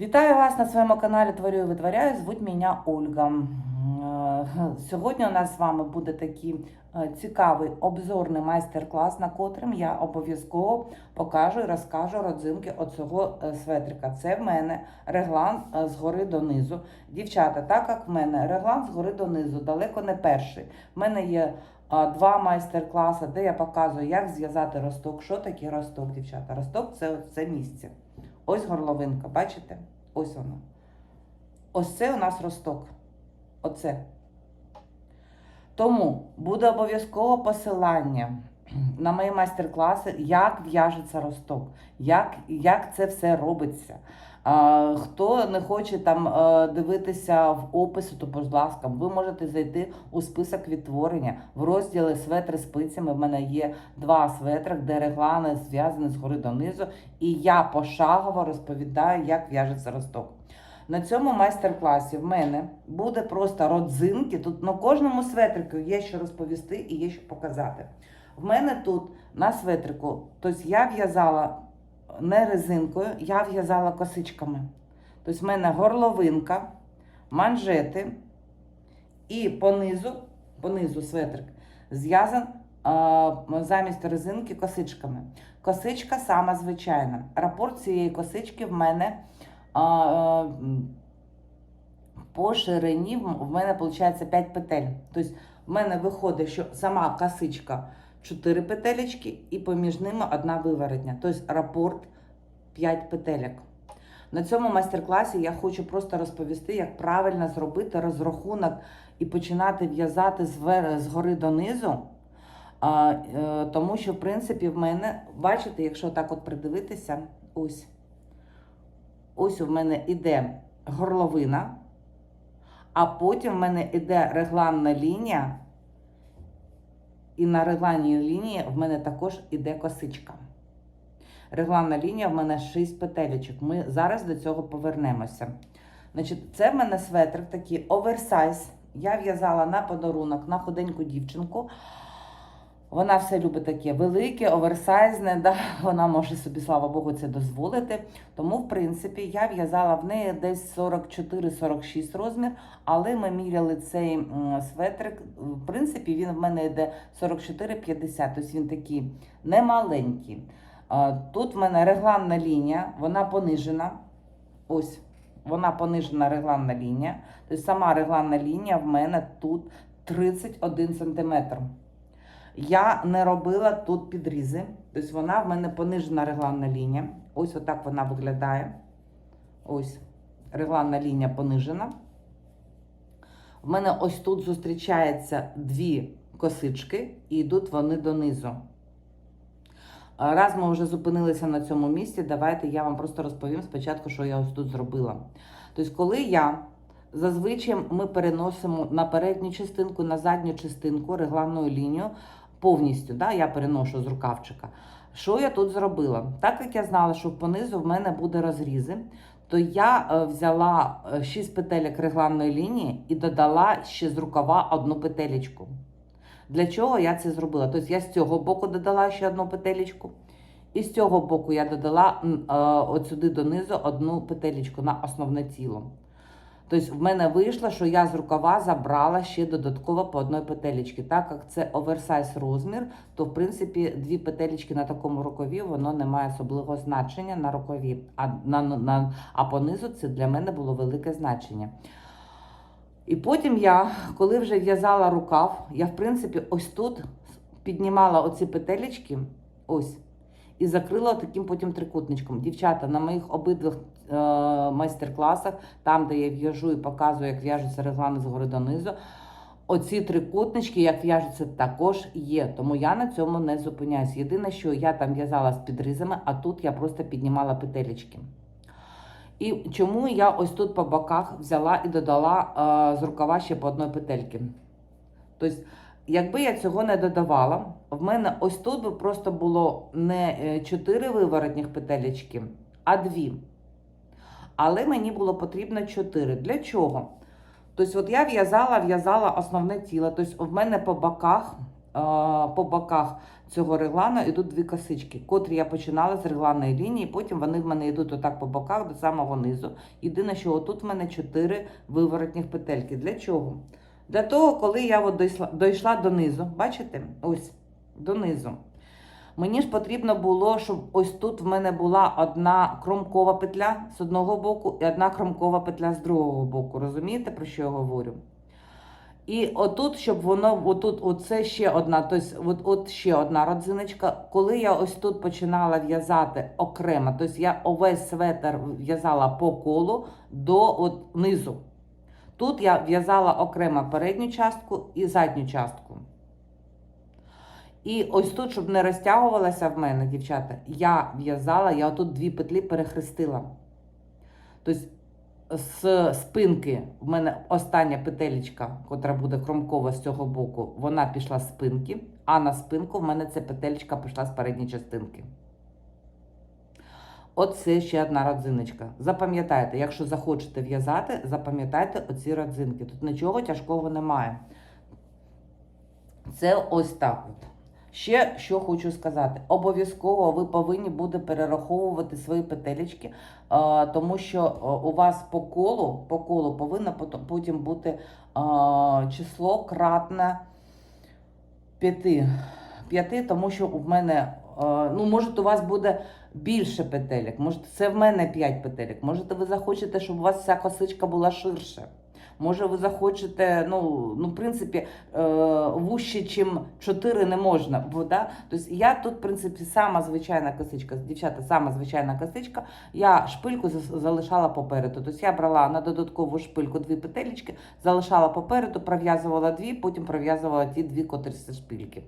Вітаю вас на своєму каналі Творю і витворяю. Звуть мене Ольга. Е, Сьогодні у нас з вами буде такий е, цікавий обзорний майстер-клас, на котрим я обов'язково покажу і розкажу родзинки оцього е, светрика. Це в мене реглан згори донизу. Дівчата, так як в мене реглан згори донизу, далеко не перший. В мене є два майстер-класи, де я показую, як зв'язати росток. Що таке росток, дівчата? Росток це це місце. Ось горловинка, бачите? Ось вона. Ось це у нас росток. Оце. Тому буде обов'язково посилання на мої майстер-класи, як в'яжеться росток, як, як це все робиться. Хто не хоче там е, дивитися в описі, то, будь ласка, ви можете зайти у список відтворення в розділі светри спицями. В мене є два светри, де реглани зв'язані згори донизу, і я пошагово розповідаю, як в'яжеться росток. На цьому майстер-класі в мене буде просто родзинки. Тут на кожному светрику є що розповісти і є що показати. В мене тут на светрику, тобто я в'язала не резинкою, я в'язала косичками. Тобто в мене горловинка, манжети і понизу, понизу светрик зв'язан замість резинки косичками. Косичка сама звичайна. Рапорт цієї косички в мене а, по ширині в мене виходить 5 петель. Тобто в мене виходить, що сама косичка 4 петелечки і поміж ними одна виворотня. Тобто рапорт 5 петелек. На цьому майстер-класі я хочу просто розповісти, як правильно зробити розрахунок і починати в'язати згори донизу. Е, тому що, в принципі, в мене, бачите, якщо так от придивитися, ось. Ось у мене іде горловина, а потім в мене іде регланна лінія, і на регланній лінії в мене також іде косичка. Регланна лінія в мене 6 петелечок. Ми зараз до цього повернемося. Значить, це в мене светрик такий оверсайз. Я в'язала на подарунок на худеньку дівчинку. Вона все любить таке велике, оверсайзне, да? вона може собі, слава Богу, це дозволити. Тому, в принципі, я в'язала в неї десь 44-46 розмір, але ми міряли цей светрик. В принципі, він в мене йде 44-50, тобто він такий немаленький. Тут в мене регланна лінія, вона понижена. Ось, вона понижена регланна лінія. Тобто сама регланна лінія в мене тут 31 см. Я не робила тут підрізи. Тобто вона в мене понижена регланна лінія. Ось отак вона виглядає. Ось регланна лінія понижена. В мене ось тут зустрічаються дві косички і йдуть вони донизу. Раз ми вже зупинилися на цьому місці, давайте я вам просто розповім спочатку, що я ось тут зробила. Тобто, коли я зазвичай ми переносимо на передню частинку, на задню частинку регланну лінію повністю, да, я переношу з рукавчика. Що я тут зробила? Так як я знала, що понизу в мене буде розрізи, то я е, взяла 6 петелек регланної лінії і додала ще з рукава одну петелечку. Для чого я це зробила? Тобто я з цього боку додала ще одну петелечку, і з цього боку я додала е, от сюди донизу одну петелечку на основне тіло. Тобто в мене вийшло, що я з рукава забрала ще додатково по одній петелечці. Так як це оверсайз розмір, то в принципі дві петелечки на такому рукаві воно не має особливого значення на рукаві. А, на, на, а понизу це для мене було велике значення. І потім я, коли вже в'язала рукав, я в принципі ось тут піднімала оці петелечки, ось, і закрила таким потім трикутничком. Дівчата, на моїх обидвих е, майстер-класах, там, де я в'яжу і показую, як в'яжуться реглани згори донизу, оці трикутнички, як в'яжуться, також є. Тому я на цьому не зупиняюсь. Єдине, що я там в'язала з підрізами, а тут я просто піднімала петелечки. І чому я ось тут по боках взяла і додала е, з рукава ще по одній петельки. Тобто, якби я цього не додавала, в мене ось тут би просто було не 4 виворотніх петелечки, а 2. Але мені було потрібно 4. Для чого? Тобто, от я в'язала, в'язала основне тіло. Тобто, в мене по боках по боках цього реглану йдуть дві косички, котрі я починала з регланної лінії, потім вони в мене йдуть отак по боках до самого низу. Єдине, що отут в мене чотири виворотних петельки. Для чого? Для того, коли я от дійшла, дійшла донизу, бачите? Ось, донизу. Мені ж потрібно було, щоб ось тут в мене була одна кромкова петля з одного боку і одна кромкова петля з другого боку. Розумієте, про що я говорю? І отут, щоб воно, отут, оце ще одна, тобто, от, от ще одна родзиночка. Коли я ось тут починала в'язати окремо, тобто я увесь светр в'язала по колу до от, низу. Тут я в'язала окремо передню частку і задню частку. І ось тут, щоб не розтягувалося в мене, дівчата, я в'язала, я отут дві петлі перехрестила. Тобто з спинки в мене остання петелечка, котра буде кромкова з цього боку, вона пішла з спинки, а на спинку в мене ця петелечка пішла з передньої частинки. Оце ще одна родзиночка. Запам'ятайте, якщо захочете в'язати, запам'ятайте оці родзинки. Тут нічого тяжкого немає. Це ось так от. Ще що хочу сказати: обов'язково ви повинні будете перераховувати свої петелечки, тому що у вас по колу, по колу повинно потім бути число кратне 5. 5, тому що в мене, ну, може, у вас буде більше петелек, може, це в мене 5 петелек, може, ви захочете, щоб у вас вся косичка була ширше. Може, ви захочете, ну, ну в принципі, е, вужче, чим 4 не можна. Бо, да? Тобто я тут, в принципі, сама звичайна косичка, дівчата, сама звичайна косичка, я шпильку залишала попереду. Тобто я брала на додаткову шпильку дві петелечки, залишала попереду, пров'язувала дві, потім пров'язувала ті дві котрі шпильки.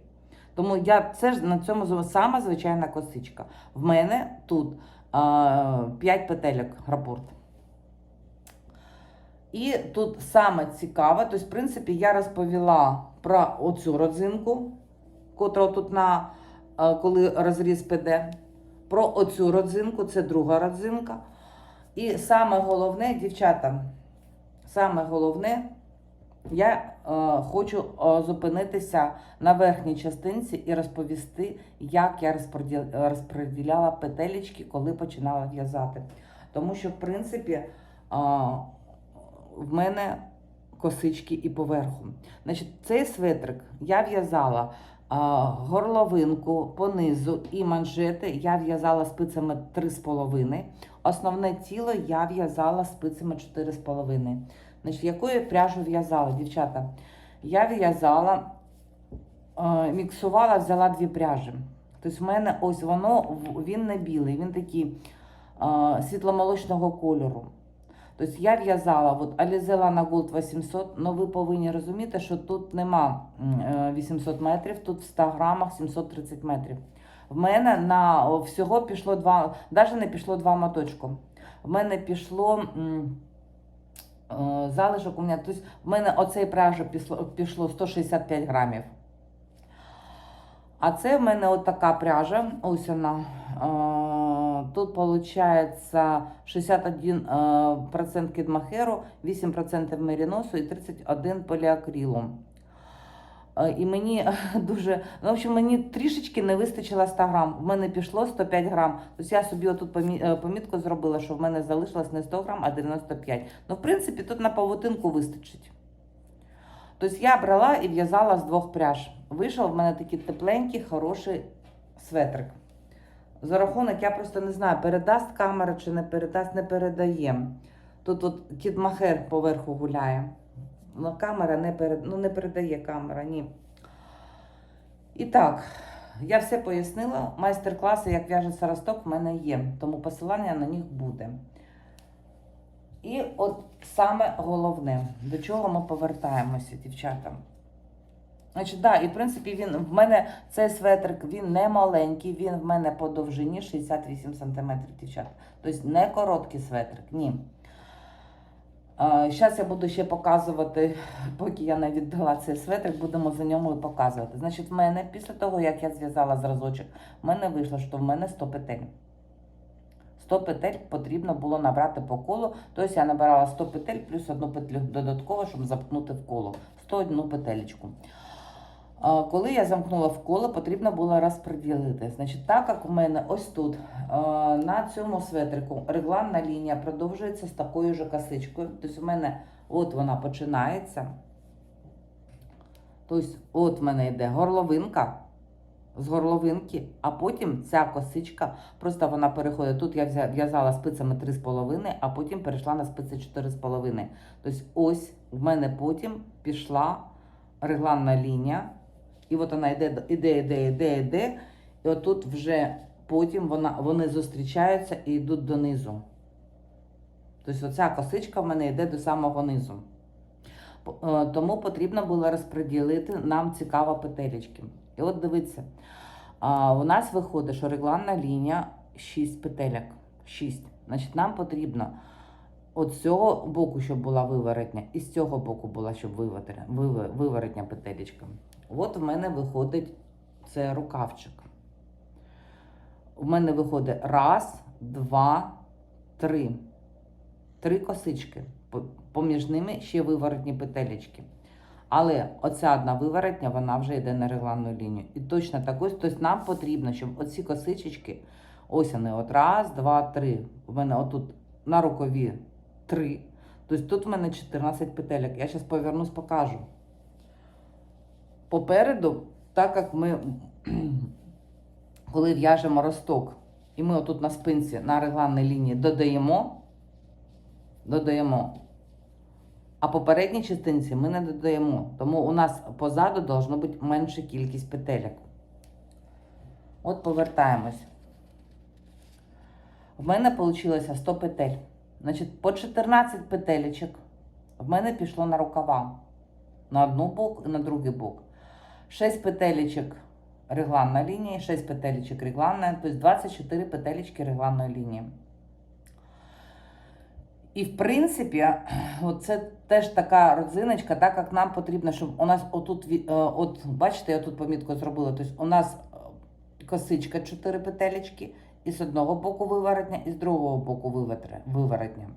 Тому я це ж на цьому сама звичайна косичка. В мене тут а, 5 петельок рапорт. І тут саме цікаве, тобто, в принципі, я розповіла про оцю родзинку, котра тут на е, коли розріз піде. Про оцю родзинку, це друга родзинка. І саме головне, дівчата, саме головне, я е, хочу е, зупинитися на верхній частинці і розповісти, як я розподіляла петелечки, коли починала в'язати. Тому що, в принципі, е, в мене косички і поверху. Значить, цей светрик я в'язала горловинку понизу і манжети я в'язала спицями 3,5. Основне тіло я в'язала спицями 4,5. Значить, якою пряжу в'язала, дівчата? Я в'язала, міксувала, взяла дві пряжі. Тобто в мене ось воно, він не білий, він такий світломолочного кольору. Тобто я в'язала от Lana Gold 800, але ви повинні розуміти, що тут нема е, 800 метрів, тут в 100 грамах 730 метрів. В мене на всього пішло два, навіть не пішло два моточки. В мене пішло е, залишок у мене, тобто в мене оцей пряжа пішло, пішло 165 грамів. А це в мене от така пряжа, ось вона. Тут виходить 61% кідмахеру, 8% меріносу і 31% поліакрилу. І мені дуже, ну, в общем, мені трішечки не вистачило 100 грам. В мене пішло 105 грам. Тобто я собі отут е, помітку зробила, що в мене залишилось не 100 грам, а 95. Ну, в принципі, тут на павутинку вистачить. Тобто я брала і в'язала з двох пряж. Вийшов в мене такий тепленький, хороший светрик. За рахунок, я просто не знаю, передасть камера чи не передасть, не передає. Тут от кіт Махер поверху гуляє. Ну, камера не, перед... ну, не передає камера, ні. І так, я все пояснила. Майстер-класи, як в'яжеться росток, в мене є, тому посилання на них буде. І от саме головне, до чого ми повертаємося, дівчата. Значить, да, і в принципі він в мене цей светрик він не маленький, він в мене по довжині 68 см, дівчата. Тобто не короткий светрик, ні. Зараз я буду ще показувати, поки я не віддала цей светрик, будемо за ньому і показувати. Значить, в мене після того, як я зв'язала зразочок, в мене вийшло, що в мене 100 петель. 100 петель потрібно було набрати по колу. Тобто я набирала 100 петель плюс одну петлю додатково, щоб запнути в коло. 101 петелечку. А, Коли я замкнула в коло, потрібно було розподілити. Значить, так як у мене ось тут на цьому светрику регланна лінія продовжується з такою ж косичкою. Тобто у мене от вона починається. Тобто, от в мене йде горловинка з горловинки, а потім ця косичка, просто вона переходить. Тут я в'язала спицями 3,5, а потім перейшла на спиці 4,5. Тобто, ось в мене потім пішла регланна лінія. І от вона йде, іде, іде, іде, іде. І отут вже потім вона, вони зустрічаються і йдуть донизу. Тобто оця косичка в мене йде до самого низу. Е, Тому потрібно було розподілити нам цікаво петелечки. І от дивіться, у нас виходить, що регланна лінія 6 петелек. 6. Значить, нам потрібно от з цього боку, щоб була виворотня, і з цього боку була, щоб виворотня петелечка. От в мене виходить це рукавчик. У мене виходить раз, два, три. Три косички. Поміж ними ще виворотні петелечки. Але оця одна виворотня, вона вже йде на регланну лінію. І точно так ось, тобто нам потрібно, щоб оці косичечки, ось вони, от раз, два, три. У мене отут на рукаві три. Тобто тут в мене 14 петелек. Я зараз повернусь, покажу. Попереду, так як ми, коли в'яжемо росток, і ми отут на спинці на регланній лінії додаємо, додаємо. А попередній частинці ми не додаємо. Тому у нас позаду должно бути менша кількість петелек. От повертаємось. В мене вийшло 100 петель. Значить, по 14 петелечок в мене пішло на рукава. На одну бок і на другий бок. 6 петелечок регланна лінія, 6 петелечок регланна, тобто 24 петелечки регланної лінії. І в принципі, це теж така родзиночка, так як нам потрібно, щоб у нас отут, е, от бачите, я тут помітку зробила. Тобто у нас е, косичка 4 петелечки, і з одного боку виворотня, і з другого боку виворотня.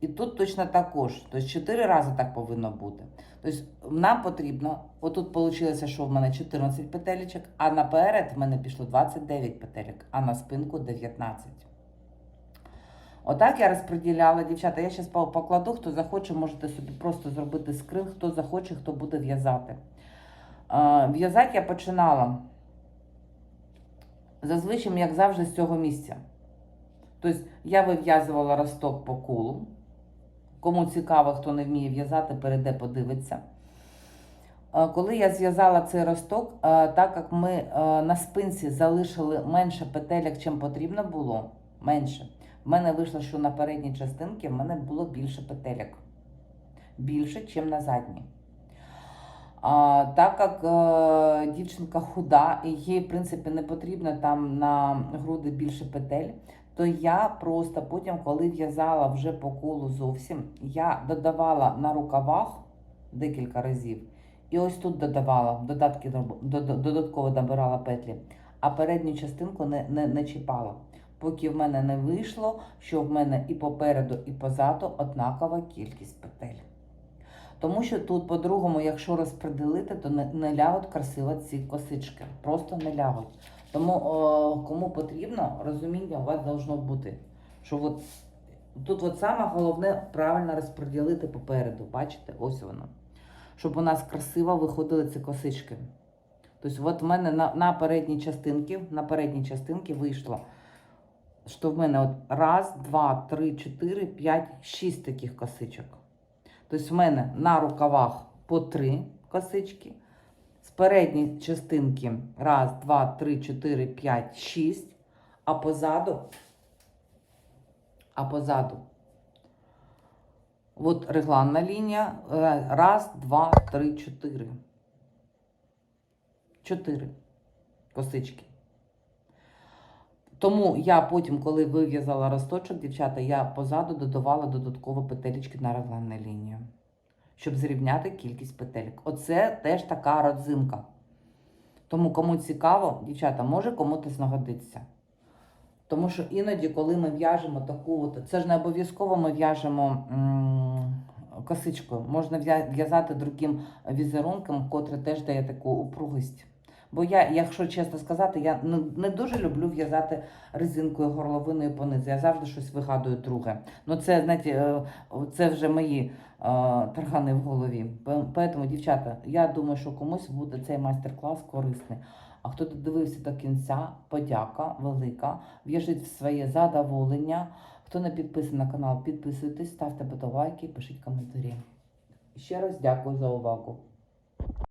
І тут точно також. Тобто 4 рази так повинно бути. Тобто нам потрібно, отут вийшло, що в мене 14 петелечок, а наперед в мене пішло 29 петелек, а на спинку 19. Отак я розподіляла, дівчата. Я зараз покладу, хто захоче, можете собі просто зробити скрин, хто захоче, хто буде в'язати. В'язати я починала зазвичай, як завжди, з цього місця. Тобто я вив'язувала росток по колу. Кому цікаво, хто не вміє в'язати, перейде, подивиться. Е, Коли я зв'язала цей росток, е, так як ми е, на спинці залишили менше петелек, чим потрібно було, менше. В мене вийшло, що на передній частинці в мене було більше петелек. Більше, ніж на задній. А, так як е, дівчинка худа і їй, в принципі, не потрібно там на груди більше петель, то я просто потім, коли в'язала вже по колу зовсім, я додавала на рукавах декілька разів. І ось тут додавала, додатки, додатково добирала петлі, а передню частинку не, не, не чіпала. Поки в мене не вийшло, що в мене і попереду, і позаду однакова кількість петель. Тому що тут, по-другому, якщо розпределити, то не, не лягуть красиво ці косички. Просто не лягуть. Тому о, кому потрібно, розуміння у вас должно бути. Що от, тут от саме головне правильно розподілити попереду. Бачите, ось воно. Щоб у нас красиво виходили ці косички. Тобто, от в мене на, на передній частинці, на передній частинці вийшло, що в мене от раз, два, три, чотири, п'ять, шість таких косичок. Тобто в мене на рукавах по три косички, з передньої частинки раз, два, три, чотири, п'ять, шість, а позаду, а позаду. От регланна лінія. Раз, два, три, чотири. Чотири косички. Тому я потім, коли вив'язала росточок, дівчата, я позаду додавала додатково петелечки на регланну лінію, щоб зрівняти кількість петелек. Оце теж така родзинка. Тому кому цікаво, дівчата, може комусь знагодиться. Тому що іноді, коли ми в'яжемо таку, от, це ж не обов'язково ми в'яжемо косичкою. Можна в'язати другим візерунком, котре теж дає таку упругість. Бо я, якщо чесно сказати, я не, дуже люблю в'язати резинкою горловиною понизу. Я завжди щось вигадую друге. Ну це, знаєте, е, це вже мої е, таргани в голові. Пе- Тому, дівчата, я думаю, що комусь буде цей майстер-клас корисний. А хто додивився до кінця, подяка велика. В'яжіть в своє задоволення. Хто не підписаний на канал, підписуйтесь, ставте подобайки, пишіть коментарі. Ще раз дякую за увагу.